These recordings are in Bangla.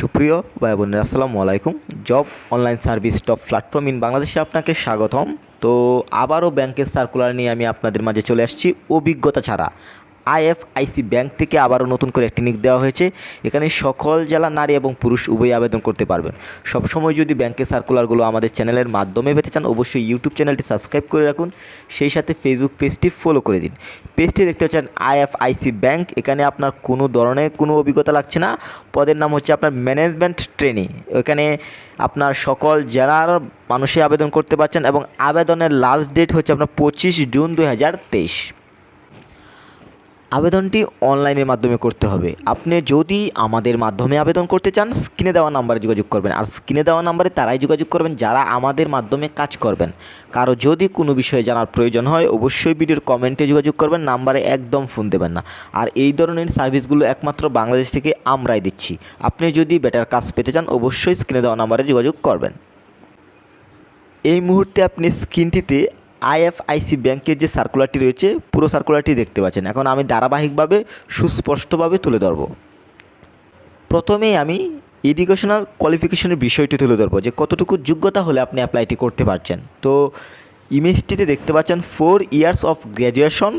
সুপ্রিয় ভাই বোনের, আসসালামু আলাইকুম। Job online service top platform in বাংলাদেশে আপনাকে স্বাগতম। তো আবারও ব্যাংকের সার্কুলার নিয়ে আমি আপনাদের মাঝে চলে আসছি, অভিজ্ঞতা ছাড়া। আইএফআইসি ব্যাংক থেকে আবারও নতুন করে একটি নিক দেওয়া হয়েছে। এখানে সকল জেলা নারী এবং পুরুষ উভয়ই আবেদন করতে পারবেন। সবসময় যদি ব্যাংকের সার্কুলারগুলো আমাদের চ্যানেলের মাধ্যমে পেতে চান, অবশ্যই ইউটিউব চ্যানেলটি সাবস্ক্রাইব করে রাখুন। সেই সাথে ফেসবুক পেজটি ফলো করে দিন। পেজটি দেখতে পাচ্ছেন আইএফআইসি ব্যাংক। এখানে আপনার কোনো ধরনের কোনো অভিজ্ঞতা লাগছে না। পদের নাম হচ্ছে আপনার ম্যানেজমেন্ট ট্রেনি এখানে আপনার সকল জেলার মানুষই আবেদন করতে পারছেন এবং আবেদনের লাস্ট ডেট হচ্ছে আপনার পঁচিশ জুন দু হাজার তেইশ। আবেদনটি অনলাইনের মাধ্যমে করতে হবে। আপনি যদি আমাদের মাধ্যমে আবেদন করতে চান, স্ক্রিনে দেওয়া নাম্বারে যোগাযোগ করবেন। আর স্ক্রিনে দেওয়া নাম্বারে তারাই যোগাযোগ করবেন, যারা আমাদের মাধ্যমে কাজ করবেন। কারও যদি কোনো বিষয়ে জানার প্রয়োজন হয়, অবশ্যই ভিডিওর কমেন্টে যোগাযোগ করবেন, নাম্বারে একদম ফোন দেবেন না। আর এই ধরনের সার্ভিসগুলো একমাত্র বাংলাদেশ থেকে আমরাই দিচ্ছি। আপনি যদি বেটার কাজ পেতে চান, অবশ্যই স্ক্রিনে দেওয়া নাম্বারে যোগাযোগ করবেন। এই মুহূর্তে আপনি স্ক্রিনটিতে আইএফআইসি ব্যাংকের যে সার্কুলারটি রয়েছে, পুরো সার্কুলারটি দেখতে পাচ্ছেন। এখন আমি ধারাবাহিকভাবে সুস্পষ্টভাবে তুলে ধরব। প্রথমেই আমি এডুকেশনাল কোয়ালিফিকেশনের বিষয়টি তুলে ধরবো, যে কতটুকু যোগ্যতা হলে আপনি অ্যাপ্লাইটি করতে পারছেন। তো ইমেজটিতে দেখতে পাচ্ছেন four years of graduation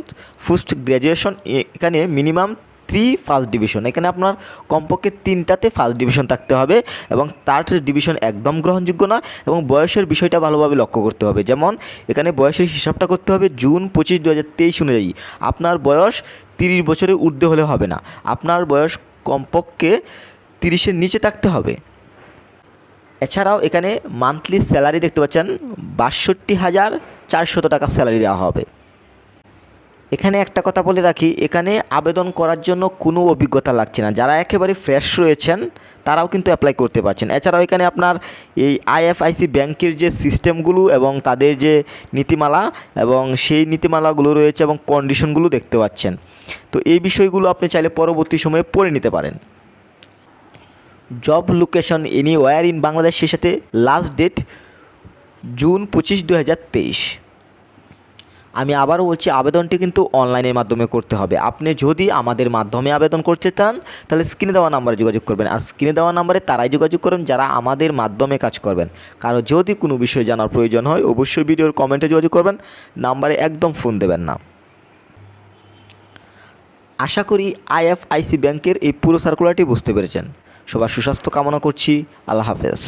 post graduation এখানে মিনিমাম থ্রি ফার্স্ট ডিভিশন এখানে আপনার কমপক্ষে তিনটাতে ফার্স্ট ডিভিশন থাকতে হবে এবং থার্ড ডিভিশন একদম গ্রহণযোগ্য না এবং বয়সের বিষয়টা ভালোভাবে লক্ষ্য করতে হবে। যেমন, এখানে বয়সের হিসাবটা করতে হবে জুন পঁচিশ দু হাজার তেইশ অনুযায়ী। আপনার বয়স তিরিশ বছরের ঊর্ধ্বে হলে হবে না। আপনার বয়স কমপক্ষে তিরিশের নিচে থাকতে হবে। এছাড়াও এখানে মান্থলি স্যালারি দেখতে পাচ্ছেন, বাষট্টি হাজার চারশত টাকা স্যালারি দেওয়া হবে। এখানে একটা কথা বলে রাখি, এখানে আবেদন করার জন্য কোনো অভিজ্ঞতা লাগছে না। যারা একেবারে ফ্রেশ রয়েছেন, তারাও কিন্তু অ্যাপ্লাই করতে পারছেন। এছাড়াও এখানে আপনার এই আইএফআইসি ব্যাংকের যে সিস্টেমগুলো এবং তাদের যে নীতিমালা এবং সেই নীতিমালাগুলো রয়েছে এবং কন্ডিশনগুলো দেখতে পাচ্ছেন। তো এই বিষয়গুলো আপনি চাইলে পরবর্তী সময়ে পড়ে নিতে পারেন। Job location anywhere in বাংলাদেশের সাথে লাস্ট ডেট জুন পঁচিশ দু আমি আবারও বলছি, আবেদনটি কিন্তু অনলাইনের মাধ্যমে করতে হবে। আপনি যদি আমাদের মাধ্যমে আবেদন করতে চান, তাহলে স্ক্রিনে দেওয়া নাম্বারে যোগাযোগ করবেন। আর স্ক্রিনে দেওয়া নাম্বারে তারাই যোগাযোগ করবেন, যারা আমাদের মাধ্যমে কাজ করবেন। কারও যদি কোনো বিষয়ে জানার প্রয়োজন হয়, অবশ্যই ভিডিওর কমেন্টে যোগাযোগ করবেন। নাম্বারে একদম ফোন দেবেন না। আশা করি আইএফআইসি ব্যাংকের এই পুরো সার্কুলারটি বুঝতে পেরেছেন। সবার সুস্বাস্থ্য কামনা করছি। আল্লাহ হাফেজ।